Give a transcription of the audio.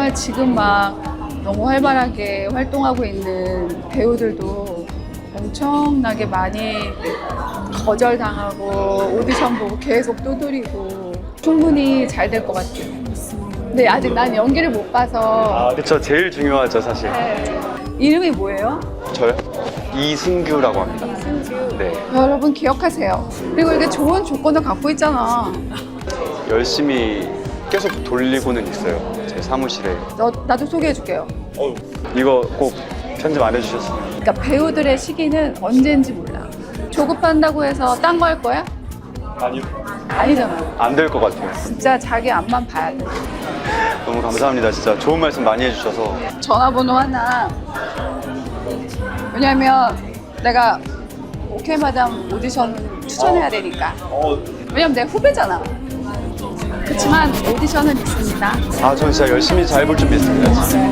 정말 지금 막 너무 활발하게 활동하고 있는 배우들도 엄청나게 많이 거절당하고 오디션 보고 계속 두드리고 충분히 잘 될 것 같아요. 근데 아직 난 연기를 못 봐서 아, 그쵸. 제일 중요하죠, 사실. 네. 이름이 뭐예요? 저요? 이승규라고 합니다. 네. 여러분 기억하세요. 그리고 이게 좋은 조건을 갖고 있잖아. 열심히 계속 돌리고는 있어요. 제 사무실에. 너, 나도 소개해줄게요. 이거 꼭 편집 안 해주셨으면. 그러니까 배우들의 시기는 언제인지 몰라. 조급한다고 해서 딴 거 할 거야? 아니요. 아니잖아. 안 될 것 같아요. 진짜 자기 앞만 봐야 돼. 너무 감사합니다. 진짜 좋은 말씀 많이 해주셔서. 전화번호 하나. 왜냐면 내가 오케이 마담 오디션 추천해야 되니까. 왜냐면 내가 후배잖아. 그렇지만 오디션은 있습니다. 아, 전 진짜 열심히 잘 볼 준비 했습니다. 진짜.